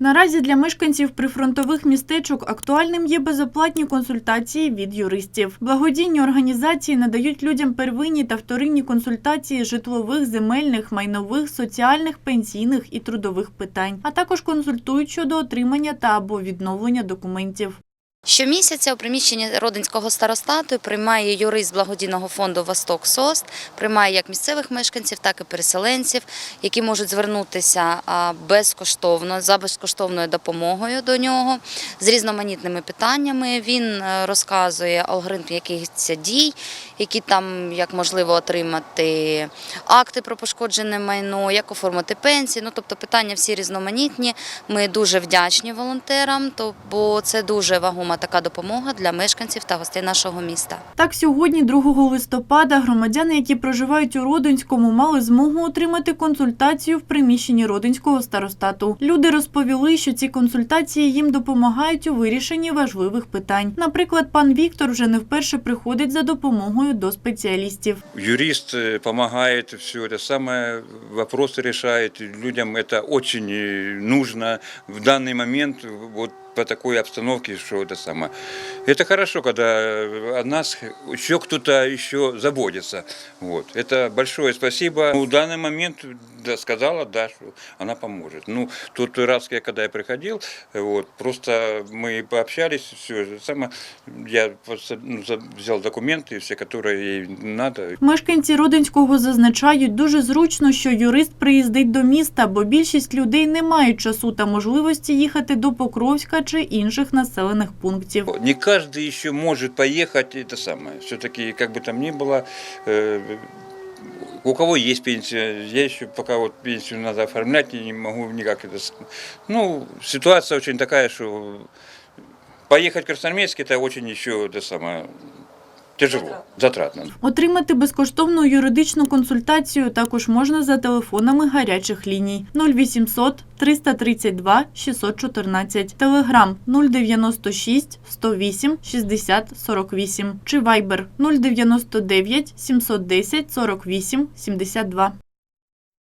Наразі для мешканців прифронтових містечок актуальним є безоплатні консультації від юристів. Благодійні організації надають людям первинні та вторинні консультації житлових, земельних, майнових, соціальних, пенсійних і трудових питань, а також консультують щодо отримання та або відновлення документів. Щомісяця у приміщенні Родинського старостату приймає юрист благодійного фонду Восток СОСТ, приймає як місцевих мешканців, так і переселенців, які можуть звернутися безкоштовно за безкоштовною допомогою до нього з різноманітними питаннями. Він е, розказує алгоритм якихось дій, які там як можливо отримати акти про пошкоджене майно, як оформити пенсії. Ну тобто питання всі різноманітні. Ми дуже вдячні волонтерам, бо це дуже вагома така допомога для мешканців та гостей нашого міста. Так, сьогодні, 2 листопада, громадяни, які проживають у Родинському, мали змогу отримати консультацію в приміщенні Родинського старостату. Люди розповіли, що ці консультації їм допомагають у вирішенні важливих питань. Наприклад, пан Віктор вже не вперше приходить за допомогою до спеціалістів. Юрист э, помогает, все это самое, вопросы решает. Людям это очень э, нужно в данный момент, вот по такой обстановке, что это самое. Это хорошо, когда о нас еще кто-то еще заботится. Вот. Это большое спасибо. Ну, в данный момент да, сказала, да, что она поможет. Ну, тот раз, я, когда я приходил, вот, просто мы пообщались, все самое, я просто, ну, за- взял документы, все, которые ей надо, Мешканці Родинського зазначають, дуже зручно, що юрист приїздить до міста, бо більшість людей не мають часу та можливості їхати до Покровська чи інших населених пунктів. Не каждый еще может поехать, это самое. Все-таки, как бы там ни было, э, у кого есть пенсия, я еще пока вот пенсию надо оформлять, и не могу никак это... с- Ну, ситуация очень такая, что поехать в Красноармейск, это очень еще, это самое, тяжело, затратно. Отримати безкоштовну юридичну консультацію також можна за телефонами гарячих ліній 0800 332 614, Телеграм 096 108 60 48 чи Viber 099 710 48 72.